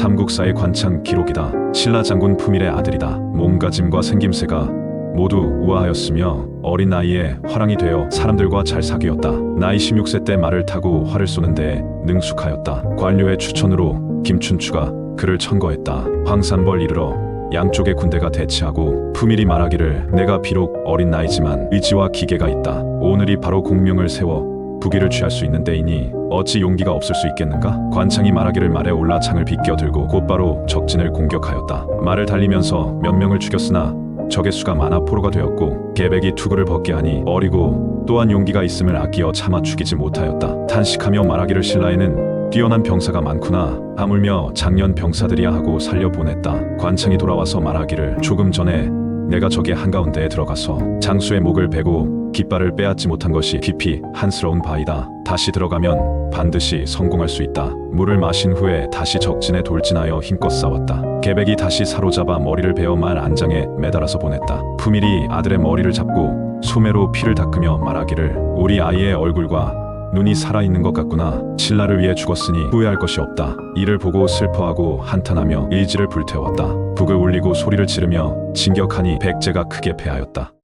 삼국사의 관창 기록이다. 신라 장군 품일의 아들이다. 몸가짐과 생김새가 모두 우아하였으며 어린 나이에 화랑이 되어 사람들과 잘 사귀었다. 나이 16세 때 말을 타고 활을 쏘는 데 능숙하였다. 관료의 추천으로 김춘추가 그를 천거했다. 황산벌 이르러 양쪽의 군대가 대치하고 품일이 말하기를 내가 비록 어린 나이지만 의지와 기계가 있다. 오늘이 바로 공명을 세워 부기를 취할 수 있는 때이니 어찌 용기가 없을 수 있겠는가? 관창이 말하기를 말에 올라 창을 비껴들고 곧바로 적진을 공격하였다. 말을 달리면서 몇 명을 죽였으나 적의 수가 많아 포로가 되었고 계백이 투구를 벗게 하니 어리고 또한 용기가 있음을 아끼어 참아 죽이지 못하였다. 탄식하며 말하기를 신라에는 뛰어난 병사가 많구나 하물며 작년 병사들이야 하고 살려보냈다. 관창이 돌아와서 말하기를 조금 전에 내가 적의 한가운데에 들어가서 장수의 목을 베고 깃발을 빼앗지 못한 것이 깊이 한스러운 바이다. 다시 들어가면 반드시 성공할 수 있다. 물을 마신 후에 다시 적진에 돌진하여 힘껏 싸웠다. 계백이 다시 사로잡아 머리를 베어 말 안장에 매달아서 보냈다. 품일이 아들의 머리를 잡고 소매로 피를 닦으며 말하기를 우리 아이의 얼굴과 눈이 살아있는 것 같구나. 신라를 위해 죽었으니 후회할 것이 없다. 이를 보고 슬퍼하고 한탄하며 의지를 불태웠다. 북을 울리고 소리를 지르며 진격하니 백제가 크게 패하였다.